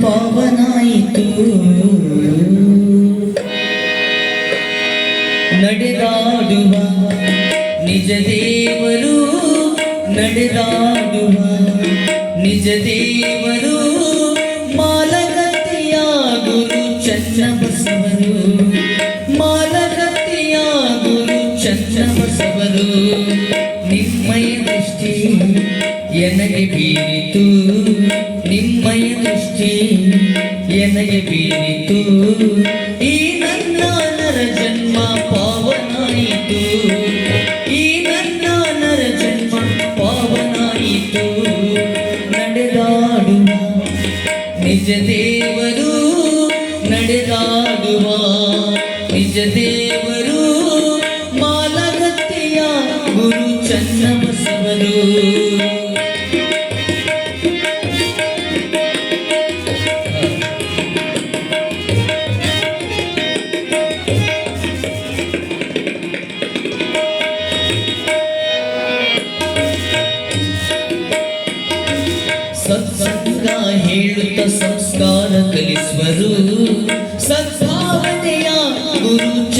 ಪಾವನಾಯಿತು ನಡೆದಾಡುವ ನಿಜ ದೇವರು ನಡೆದಾಡುವ ನಿಜ ದೇವರು ಮಾಲಗತಿಯ ಗುರು ಚನ್ನ ಬಸವರು ಮಾಲಗತಿಯ ಗುರು ಚನ್ನ ಬಸವರು ನಿಮ್ಮಯ ದೃಷ್ಟಿ ಎನಗೆ ಬೀರಿತು ನಿಮ್ಮಯ ದೃಷ್ಟಿ ಎನಗೆ ಬೀರಿತು. ಈ ನನ್ನ ಜನ್ಮ ಪಾವನಾಯಿತು. ಈ ನನ್ನ ಜನ್ಮ ಪಾವನಾಯಿತು. ನಡೆದಾಡುವ ನಿಜ ದೇವರು ನಡೆದಾಡುವ ನಿಜ ದೇವರು ಮಾಲಗತ್ತೆಯ ಗುರು ಚನ್ನ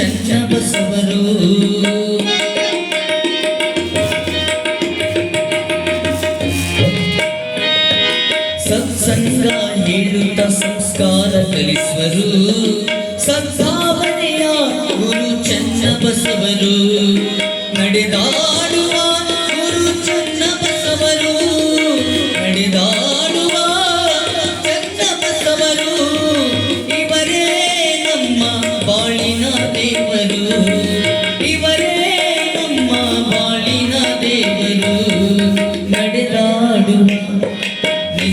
ಚನ್ನ ಬಸವರು ಸತ್ಸಂಗ ಹೇಳುತ್ತ ಸಂಸ್ಕಾರ ಕಲಿಸುವರು. ಸದ್ಭಾವನೆಯ ಗುರು ಚನ್ನ ಬಸವರು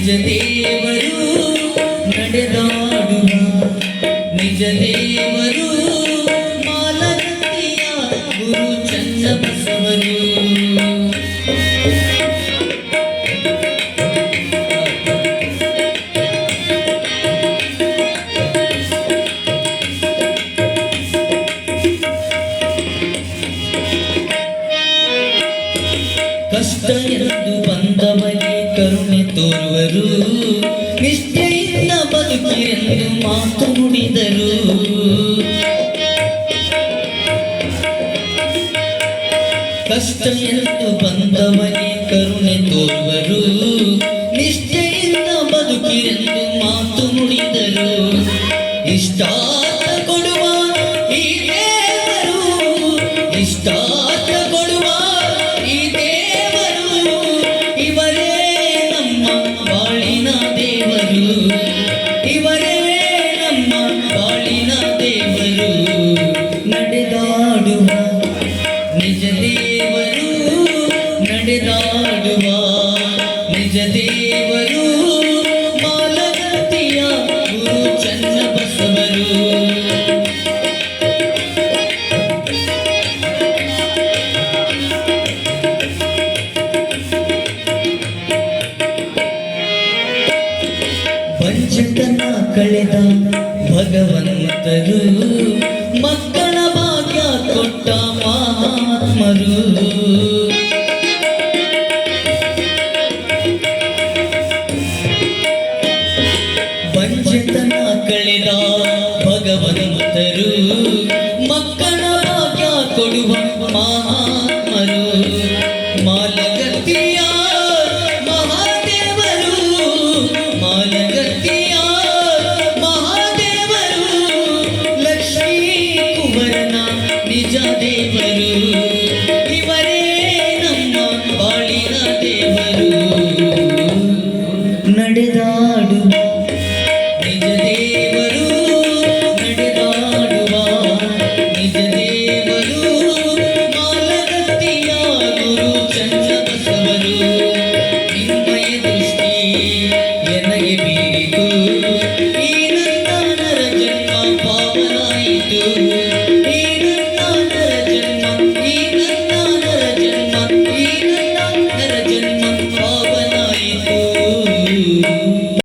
ನಿಜ ದೇವರು ನಡೆದಾಡುವ ನಿಜ ದೇವರು ಮಾಲಗತ್ತಿಯ ಗುರು ಚನ್ನ ಬಸವರು ಕಷ್ಟ ಎಂದು ಬಂದವರಿಗೆ ಕರುಣೆ ತೋರುವರು. ನಿಷ್ಠೆಯಿಂದ ಬದುಕಿರೆಂದು ಮಾತು ನುಡಿದರು. ಕಷ್ಟ ಎಂದು ಬಂದವನೆ ಕರುಣೆ ತೋರುವರು. ನಿಷ್ಠೆಯಿಂದ ಬದುಕಿರೆಂದು ಮಾತು ನುಡಿದರು. ಇಷ್ಟ ಕೊಡುವ ಈ ನಿಜ ದೇವರು ಮಾಲಗತಿಯ ಗುರು ಚನ್ನ ಬಸವರು ಕಳೆದ ಭಗವಂತರು ಯತನ ಕಳೆದ ಭಗವಂತರು ಮಕ್ಕಳ ಭಾಗ್ಯ ಕೊಡುವ ಮಹಾ